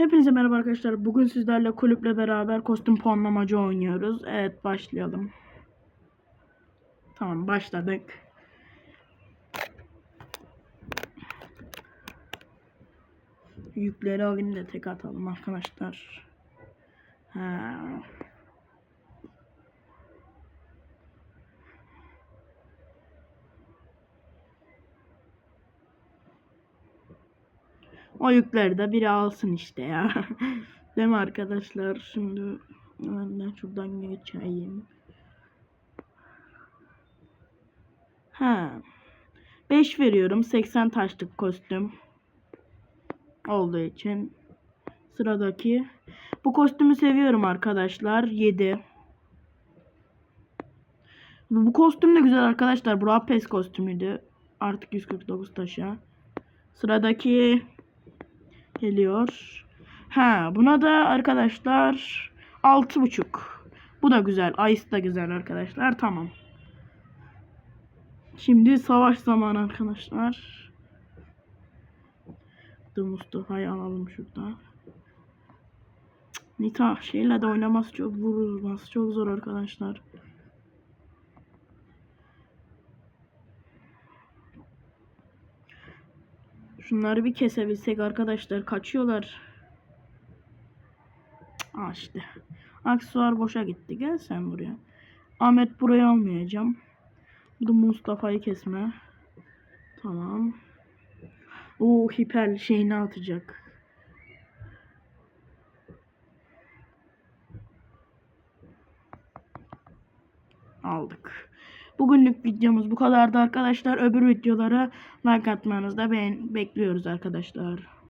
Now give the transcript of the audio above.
Hepinize merhaba arkadaşlar. Bugün sizlerle kulüple beraber kostüm puanlamacı oynuyoruz. Evet başlayalım. Tamam başladık. Yükleri alayım da tek atalım arkadaşlar. Ha. O yükleri de biri alsın işte ya. Değil mi arkadaşlar? Şimdi ben şuradan geçeyim. Ha. 5 veriyorum. 80 taşlık kostüm. Olduğu için. Sıradaki. Bu kostümü seviyorum arkadaşlar. 7. Bu kostüm de güzel arkadaşlar. Bu Rapes kostümüydü. Artık 149 taşa. Sıradaki geliyor. Ha buna da arkadaşlar altı buçuk. Bu da güzel. Ice da güzel arkadaşlar. Tamam. Şimdi savaş zamanı arkadaşlar. Mustafa'yı alalım şuradan. Nita şeyle de oynaması çok vurulması çok zor arkadaşlar. Şunları bir kesebilsek arkadaşlar kaçıyorlar. Aa işte. Aksesuar boşa gitti. Gel sen buraya. Ahmet burayı almayacağım. Bu Mustafa'yı kesme. Tamam. O hiper şeyini atacak. Aldık. Bugünlük videomuz bu kadardı arkadaşlar. Öbür videolara like atmanızı da bekliyoruz arkadaşlar.